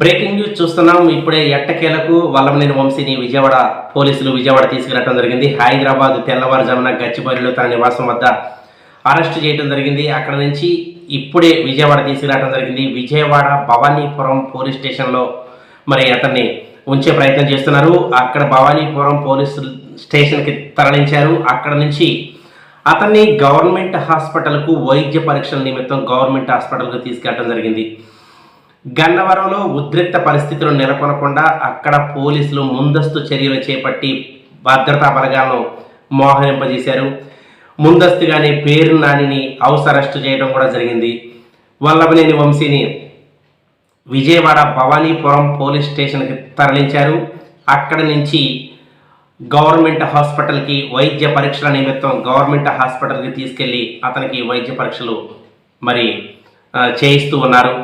Breaking news చూస్తున్నాం. ఇప్పుడే ఎట్టకేలకు వల్లమనేని వంశీని విజయవాడ పోలీసులు విజయవాడ తీసుకెళ్ళడం జరిగింది. హైదరాబాద్ తెల్లవారుజామున గచ్చిబౌలిలో తన నివాసం వద్ద అరెస్ట్ చేయడం జరిగింది. అక్కడ నుంచి ఇప్పుడే విజయవాడ తీసుకురావడం జరిగింది. విజయవాడ భవానీపురం పోలీస్ స్టేషన్లో మరి అతన్ని ఉంచే ప్రయత్నం చేస్తున్నారు. అక్కడ భవానీపురం పోలీస్ స్టేషన్కి తరలించారు. అక్కడ నుంచి అతన్ని గవర్నమెంట్ హాస్పిటల్కు వైద్య పరీక్షల నిమిత్తం గవర్నమెంట్ హాస్పిటల్కు తీసుకెళ్ళడం జరిగింది. గన్నవరంలో ఉద్రిక్త పరిస్థితులు నెలకొనకుండా అక్కడ పోలీసులు ముందస్తు చర్యలు చేపట్టి భద్రతా బలగాలను మోహరింపజేశారు. ముందస్తుగానే పేరు నానిని హౌస్ అరెస్ట్ చేయడం కూడా జరిగింది. వల్లభనేని వంశీని విజయవాడ భవానీపురం పోలీస్ స్టేషన్కి తరలించారు. అక్కడి నుంచి గవర్నమెంట్ హాస్పిటల్కి వైద్య పరీక్షల నిమిత్తం గవర్నమెంట్ హాస్పిటల్కి తీసుకెళ్ళి అతనికి వైద్య పరీక్షలు మరి చేయిస్తూ ఉన్నారు.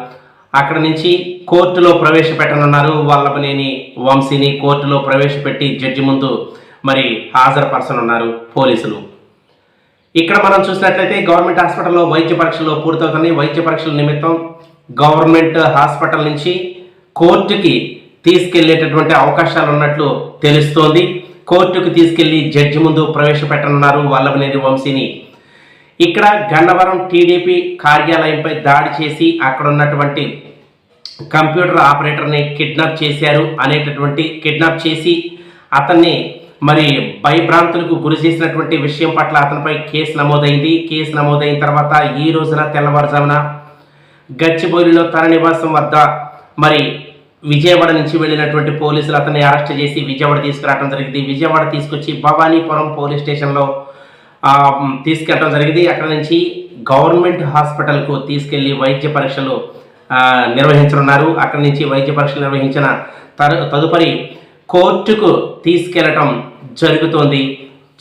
అక్కడ నుంచి కోర్టులో ప్రవేశపెట్టనున్నారు వల్లభనేని వంశీని. కోర్టులో ప్రవేశపెట్టి జడ్జి ముందు మరి హాజరుపరచనున్నారు పోలీసులు. ఇక్కడ మనం చూసినట్లయితే గవర్నమెంట్ హాస్పిటల్లో వైద్య పరీక్షలు పూర్తవుతున్నాయి. వైద్య పరీక్షల నిమిత్తం గవర్నమెంట్ హాస్పిటల్ నుంచి కోర్టుకి తీసుకెళ్ళేటటువంటి అవకాశాలు ఉన్నట్లు తెలుస్తోంది. కోర్టుకు తీసుకెళ్ళి జడ్జి ముందు ప్రవేశపెట్టనున్నారు వల్లభనేని వంశీని. ఇక్కడ గన్నవరం టీడీపీ కార్యాలయంపై దాడి చేసి అక్కడ ఉన్నటువంటి కంప్యూటర్ ఆపరేటర్ని కిడ్నాప్ చేశారు అనేటటువంటి కిడ్నాప్ చేసి అతన్ని మరి భయభ్రాంతులకు గురి చేసినటువంటి విషయం పట్ల అతనిపై కేసు నమోదైంది. కేసు నమోదైన తర్వాత ఈ రోజున తెల్లవారుజామున గచ్చిబౌలిలో తన నివాసం వద్ద మరి విజయవాడ నుంచి వెళ్ళినటువంటి పోలీసులు అతన్ని అరెస్ట్ చేసి విజయవాడ తీసుకురావడం జరిగింది. విజయవాడ తీసుకొచ్చి భవానీపురం పోలీస్ స్టేషన్లో తీసుకెళ్ళడం జరిగింది. అక్కడ నుంచి గవర్నమెంట్ హాస్పిటల్కు తీసుకెళ్ళి వైద్య పరీక్షలు నిర్వహించనున్నారు. అక్కడి నుంచి వైద్య పరీక్షలు నిర్వహించిన తదుపరి కోర్టుకు తీసుకెళ్ళటం జరుగుతోంది.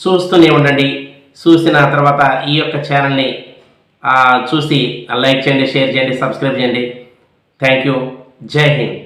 చూస్తూనే ఉండండి. చూసిన తర్వాత ఈ యొక్క ఛానల్ని చూసి లైక్ చేయండి షేర్ చేయండి సబ్స్క్రైబ్ చేయండి. Thank you. జై హింద్.